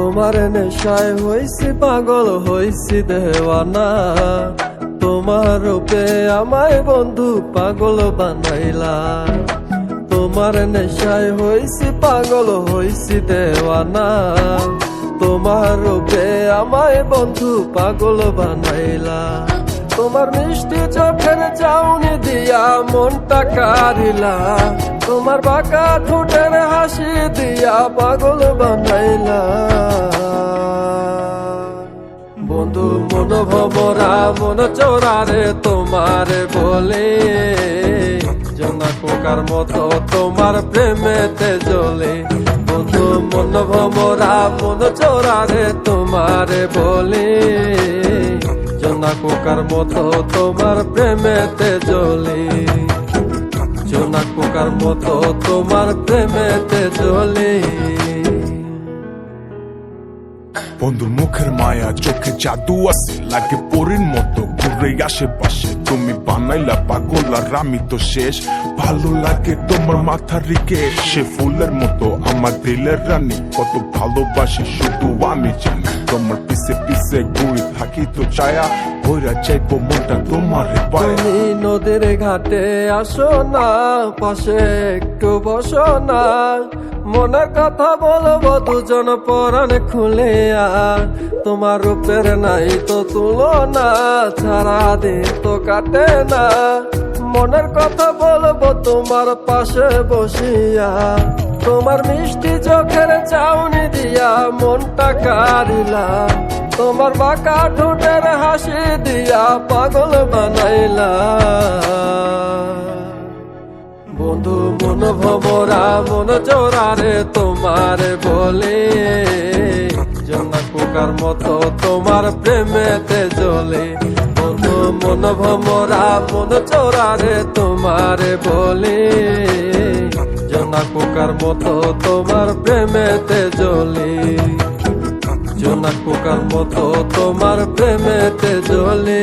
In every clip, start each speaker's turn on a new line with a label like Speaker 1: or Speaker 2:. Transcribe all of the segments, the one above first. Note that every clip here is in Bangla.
Speaker 1: তোমার নেশায় হইছি পাগল, হইছি দেওয়ানা। তোমার রূপে আমায় বন্ধু পাগল বানাইলা। তোমার নেশায় হইছি পাগল, হইছি দেওয়ানা। তোমার রূপে আমায় বন্ধু পাগল বানাইলা। তোমার মিষ্টি চোখের চাউনি দিয়া মনটা কারিলা তোমার বাঁকা ঠোঁটের হাসি দিয়া পাগল বানাইলা। বন্ধু মন ভমরা মন চোরারে তোমার বলে, জনা কোকার মতো তোমার প্রেমেতে জ্বলে। বন্ধু মন ভমরা মন চোরারে তোমার বলে জনা কোকার মতো তোমার প্রেমেতে জ্বলে। জোনা কোকার মতো তোমার প্রেমেতে জ্বলে।
Speaker 2: বন্ধুর মুখের মায়া, চোখে জাদু আছে, লাগে পরীর মতো ঘুরে আশেপাশে। তুমি বানাইলা পাগল আর আমি তো শেষ। ভালো লাগে তোমার মাথার রিকে সে ফুলের মতো আমার দিলের রানী। কত ভালোবাসি, শুধু আমি জানি তোমার পিছে পিছে ঘুরে থাকি তো ছায়া ভৈরা চাইব মনটা তোমার
Speaker 1: তুমি নদীর ঘাটে আসো না, পাশে একটু বসো না। মনের কথা বলব দুজন পরাণ খুলে আর। তোমার রূপের নাই তো তুলো না ছাড়া দিন তো কাটে না। মনের কথা বলব তোমার পাশে বসিয়া। তোমার মিষ্টি চোখের চাউনি দিয়া মনটা কারিলা তোমার বাঁকা ঠোঁটের হাসি দিয়া পাগল বানাইলা। বন্ধু, মন ভমরা, মন চোরারে তোমার বলে। জনা কুকার মতো তোমার প্রেমেতে জ্বলে। বন্ধু, মন ভমরা, মন চোরারে তোমার বলে। কুকার মতো তোমার প্রেমেতে জলি জোনা পোকার মতো তোমার প্রেমেতে জ্বলে।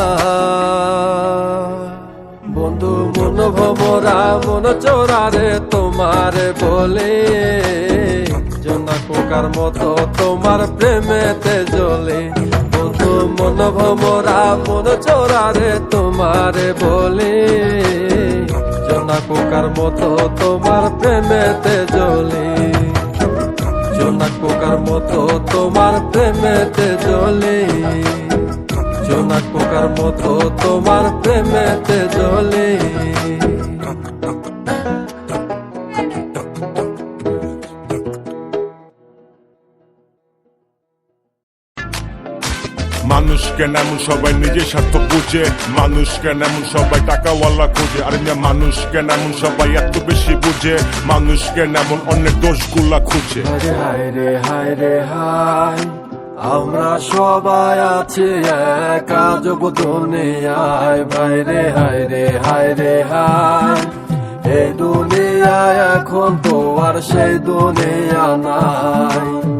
Speaker 1: ভমরা মন চোরা রে, তোমার বলে। জনা কোকার মতো তোমার প্রেমেতে জ্বলে। বন্ধু, মন ভমরা, মন চোরা রে, তোমার বলে। জনা কোকার মতো তোমার প্রেমেতে জ্বলে। জোনা কোকার মতো তোমার প্রেমেতে জ্বলে। জোনা কোকার মতো তোমার প্রেমেতে জ্বলে।
Speaker 2: কেন এমন সবাই নিজের স্বার্থ বুঝে। মানুষ কেন এমন সবাই টাকাওয়ালা খোঁজে। আরে মিয়া মানুষ কেন এমন সবাই এত বেশি বুঝে। মানুষ কেন এমন অনেক দোষগুলা খুঁজে।
Speaker 1: হায় রে হায় রে, হায়। আমরা সবাই আছি এক আজব দুনিয়ায়। ভাই রে, হায় রে হায় রে, হায়। এই দুনিয়ায় এখন তো আর সেই দুনিয়া নাই।